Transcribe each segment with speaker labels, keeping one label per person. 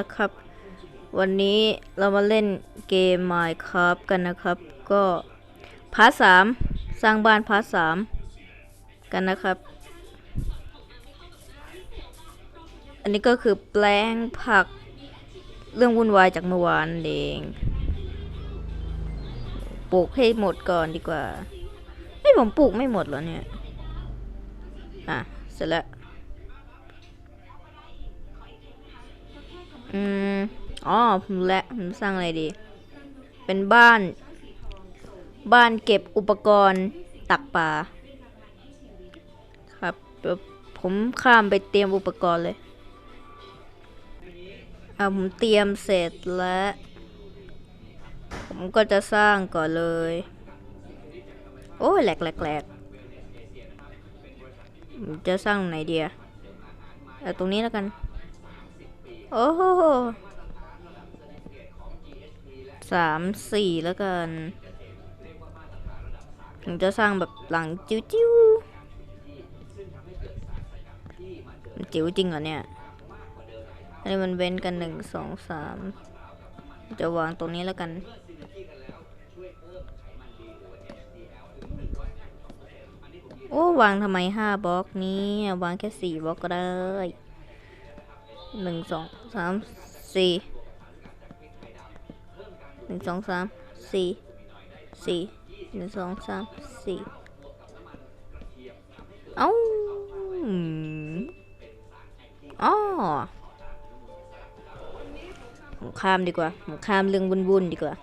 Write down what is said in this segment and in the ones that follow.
Speaker 1: นะครับ วันนี้เรามาเล่นเกม Minecraft กันนะครับ ก็พาร์ทสามสร้างบ้านพาร์ทสามกันนะครับ อันนี้ก็คือแปลงผักเรื่องวุ่นวายจากเมื่อวานเองปลูกให้หมดก่อนดีกว่า ไม่ผมปลูกไม่หมดเหรอเนี่ย อะ เสร็จแล้ว อืมอ๋อผมรู้และผมสร้างอะไรดี เป็นบ้าน บ้านเก็บอุปกรณ์ตักปลาครับผมข้ามไปเตรียมอุปกรณ์เลยอ่าผมเตรียมเสร็จแล้ว ผมก็จะสร้างก่อนเลย โอ้ยแหลกแหลกแหลกผมจะสร้างไหนเดียเอาตรงนี้แล้วกัน โอ้โหสามสี่แล้วกันผมจะสร้างแบบหลังจิ้วจิ้วจิ๋วจริงเหรอเนี่ย อันนี้มันเว้นกันหนึ่งสองสามจะวางตรงนี้แล้วกัน โอ้ วางทำไมห้าบล็อกนี้ วางแค่สี่บล็อกก็ได้ หนึ่งสองสามสี่หนึ่งสองสามสี่สี่หนึ่งสองสามสี่เอ้าวอ๋อผมข้ามดีกว่าผมข้ามเรื่องวุ่นๆดีกว่า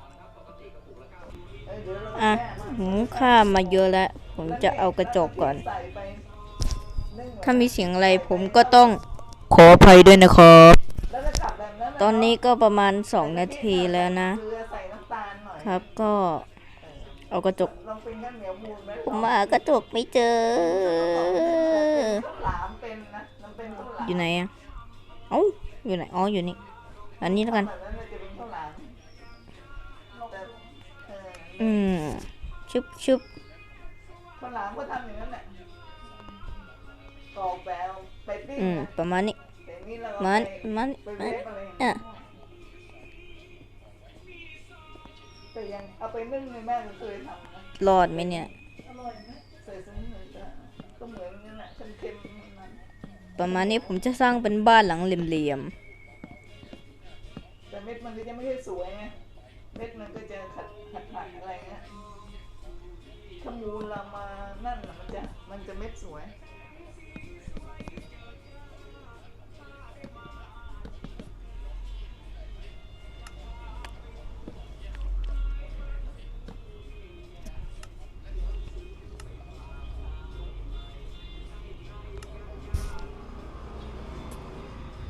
Speaker 1: อะผมข้ามมาเยอะแล้ว ผมจะเอากระจกก่อน ถ้ามีเสียงอะไรผมก็ต้อง ขออภัยด้วยนะครับ
Speaker 2: แล้วจะกลับแบบนั้น
Speaker 1: ตอนนี้ก็ประมาณ 2 นาทีแล้วนะ
Speaker 2: เกลือใส่น้ำตาลหน่อย
Speaker 1: ครับก็ เอากระจก
Speaker 2: ลองเป็นข้าวเหนียวมูนไหม
Speaker 1: ผมหากระจกไม่เจอ
Speaker 2: ข้าวหลามเป็นนะมันเป็นข้าวหลาม
Speaker 1: อยู่ไหนอะเอ้าอยู่ไหน อ๋อ อยู่นี่ อันนี้แล้วกัน
Speaker 2: แบบนั้นมันจะเป็นข้าวหลามแต่เออ
Speaker 1: อืมชุบชุบ
Speaker 2: ข้าวหลามก็ทำอย่างนั้นแหละ กรอกแปลวไปปิ้ง
Speaker 1: อืม
Speaker 2: นะ
Speaker 1: ประมาณนี้
Speaker 2: แต่นี่เรา
Speaker 1: มัน
Speaker 2: ไป
Speaker 1: มัน
Speaker 2: ไป
Speaker 1: มัน
Speaker 2: เวฟอะไร
Speaker 1: อะ
Speaker 2: แต่ยังเอาไปนึ่งเลยแม่ก็เคยทำนะ
Speaker 1: รอดไหมเนี่ย
Speaker 2: อร่อยไหมใส่ซุ้มเลยจ้ะก็เหมือนนั่นแหละเค็มๆมัน
Speaker 1: ประมาณนี้ผมจะสร้างเป็นบ้านหลังเหลี่ยม
Speaker 2: แต่เม็ดมันก็จะไม่ใช่สวยไง เม็ดมันก็จะขัดขัดขัดอะไรเงี้ยขมูลเรามานั่นน่ะมันจะมันจะเม็ดสวย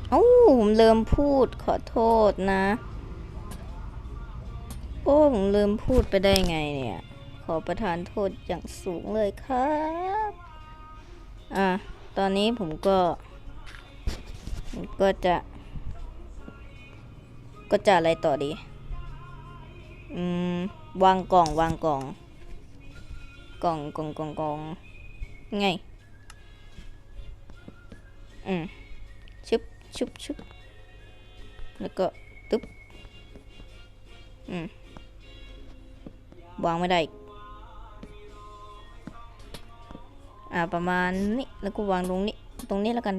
Speaker 1: ๆเอ้ผมลืมพูดขอโทษนะ โอ้ผมลืมพูดไปได้ไงเนี่ย ขอประทานโทษอย่างสูงเลยครับ อะ ตอนนี้ผมก็ผมก็จะ ก็จะอะไรต่อดี อืม วางกล่องวางกล่อง กล่องกล่องกล่องกล่องไง อืม ชุบชุบแล้วก็ตึ๊บอืมวางไม่ได้อ่าประมาณนี้แล้วก็วางตรงนี้ตรงนี้แล้วกัน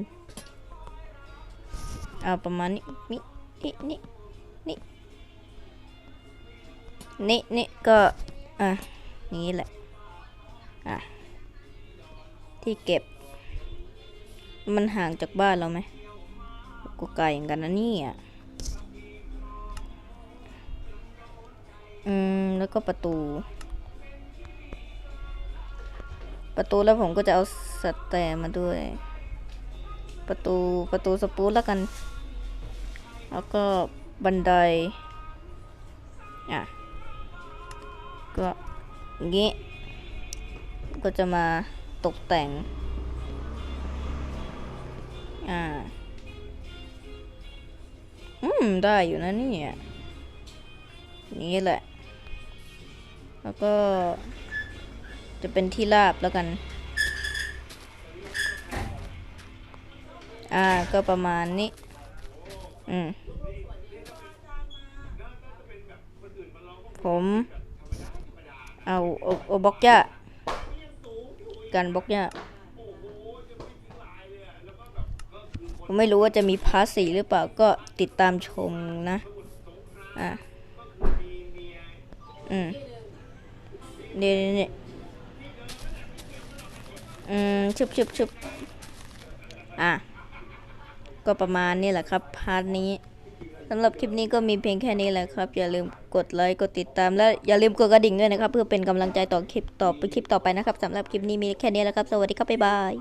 Speaker 1: อ่าประมาณนี้นี่นี่นี่นี่นี่นี่ก็อะอย่างนี้แหละอะที่เก็บ มันห่างจากบ้านเราไหม ก็ไกลเหมือนกันนะนี่ยอืม แล้วก็ประตู ประตูแล้วผมก็จะเอาสแตร์มาด้วย ประตูประตูสปูตแล้วกัน แล้วก็บันได อะ ก็อย่างงี้ ก็จะมาตกแต่ง อ่า อืม ได้อยู่นะนี่นี่แหละ แล้วก็ จะเป็นที่ราบแล้วกัน อ่า ก็ประมาณนี้ อืม ผม เอาโอโอ้บล็อกยะกันบล็อกยะ ผมไม่รู้ว่าจะมีพาร์ทสี่หรือเปล่าก็ติดตามชมนะ อะ อืมเนี่ยเนี่ยเนี่ยอืมชุบชุบชุบอะ ก็ประมาณนี้แหละครับพาร์ทนี้สำหรับคลิปนี้ก็มีเพียงแค่นี้แหละครับ อย่าลืมกดไลค์กดติดตามและอย่าลืมกดกระดิ่งด้วยนะครับ เพื่อเป็นกำลังใจต่อคลิปต่อไปคลิปต่อไปนะครับสำหรับคลิปนี้มีแค่นี้แหล้วครับ สวัสดีครับบ๊ายบาย